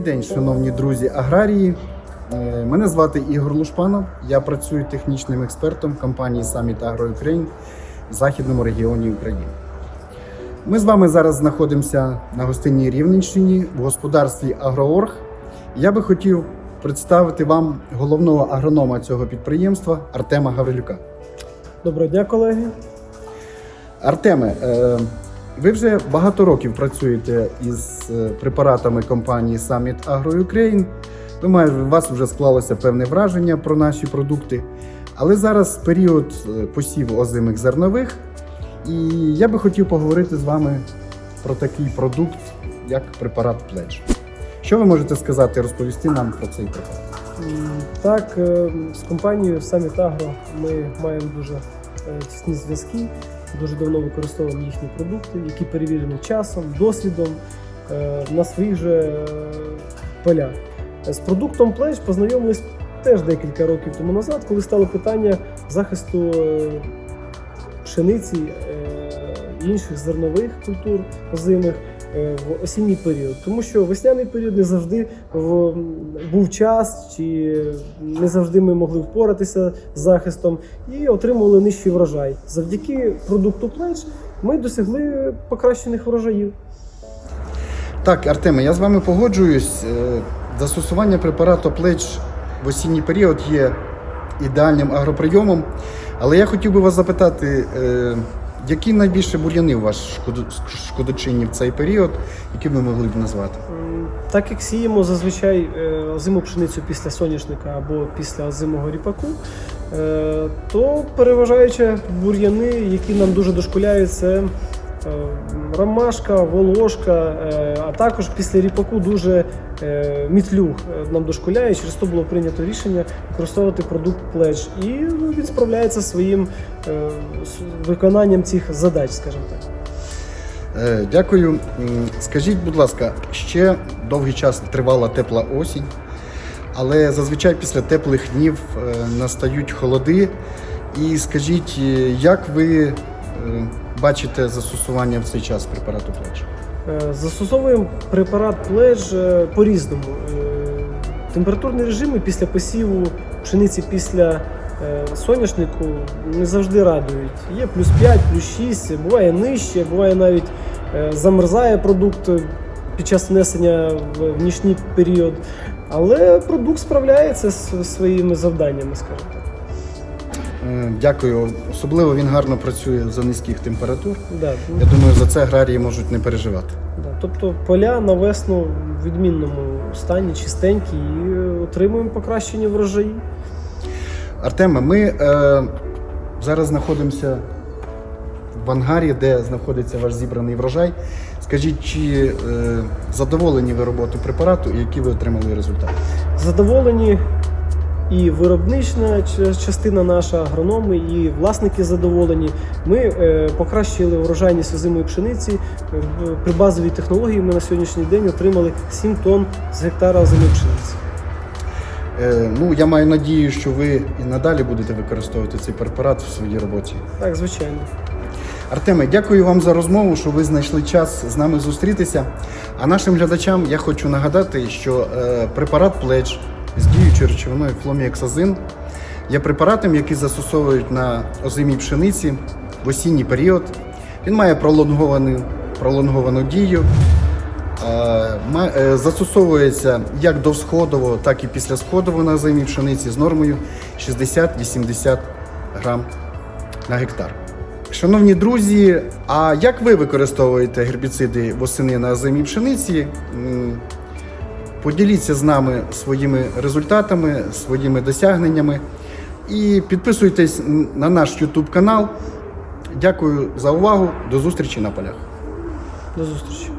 день, шановні друзі аграрії. Е, Мене звати Ігор Лушпанов. Я працюю технічним експертом компанії Summit Agro Ukraine в західному регіоні України. Ми з вами зараз знаходимося на гостинній Рівненщині в господарстві Агроорг. Я би хотів представити вам головного агронома цього підприємства Артема Гаврилюка. Доброго дня, колеги. Артеме, е, ви вже багато років працюєте із е, препаратами компанії Summit Agro Ukraine. Думаю, у вас вже склалося певне враження про наші продукти. Але зараз період е, посіву озимих зернових, і я би хотів поговорити з вами про такий продукт, як препарат Pledge. Що ви можете сказати, розповісти нам про цей препарат? Так, е, з компанією Summit Agro ми маємо дуже тісні зв'язки. Дуже давно використовуємо їхні продукти, які перевірені часом, досвідом е, на своїх же е, полях. З продуктом Pledge познайомились теж декілька років тому назад, коли стало питання захисту е, пшениці е, і інших зернових культур озимих е, в осінній період. Тому що весняний період не завжди був час, чи не завжди ми могли впоратися з захистом і отримували нижчий врожай. Завдяки продукту Pledge ми досягли покращених врожаїв. Так, Артеме, я з вами погоджуюсь. Е, Застосування препарату плеч в осінній період є ідеальним агроприйомом. Але я хотів би вас запитати, е, які найбільше бур'яни у вас шкодочинні в цей період, які ви могли б назвати? Так як сіємо зазвичай е, озиму пшеницю після соняшника або після озимого ріпаку, е, то переважаючи бур'яни, які нам дуже дошкуляють, це е, ромашка, волошка, е, а також після ріпаку дуже е, мітлюг е, нам дошкуляє. Через то було прийнято рішення використовувати продукт Pledge. І ну, він справляється своїм е, виконанням цих задач, скажімо так. Е, Дякую. Скажіть, будь ласка, ще довгий час тривала тепла осінь, але зазвичай після теплих днів е, настають холоди. І скажіть, е, як ви е, бачите застосування в цей час препарату плеч? Е, Застосовуємо препарат Pledge е, по-різному. Е, Температурні режими після посіву пшениці після соняшнику не завжди радують. Є плюс 5, плюс 6, буває нижче, буває навіть замерзає продукт під час внесення в нічний період. Але продукт справляється з своїми завданнями, скажімо так. Е, Дякую. Особливо він гарно працює за низьких температур. Да, Я думаю, за це аграрії можуть не переживати. Да, тобто поля на весну в відмінному стані, чистенькі, і отримуємо покращені врожаї. Артеме, ми е, зараз знаходимося в ангарі, де знаходиться ваш зібраний врожай. Скажіть, чи е, задоволені ви роботою препарату і які ви отримали результати? Задоволені і виробнична частина наша, агрономи, і власники задоволені. Ми е, покращили врожайність озимої пшениці. Е, При базовій технології ми на сьогоднішній день отримали 7 тонн з гектара озимої пшениці. Е, ну, я маю надію, що ви і надалі будете використовувати цей препарат в своїй роботі. Так, звичайно. Артеме, дякую вам за розмову, що ви знайшли час з нами зустрітися. А нашим глядачам я хочу нагадати, що препарат Pledge з діючою речовиною фломіексазин є препаратом, який застосовують на озимій пшениці в осінній період. Він має пролонговану, пролонговану дію. Е, е, Застосовується як довсходово, так і післясходово на озимій пшениці з нормою 60-80 грам на гектар. Шановні друзі, а як ви використовуєте гербіциди восени на озимій пшениці? Поділіться з нами своїми результатами, своїми досягненнями і підписуйтесь на наш YouTube канал. Дякую за увагу. До зустрічі на полях. До зустрічі.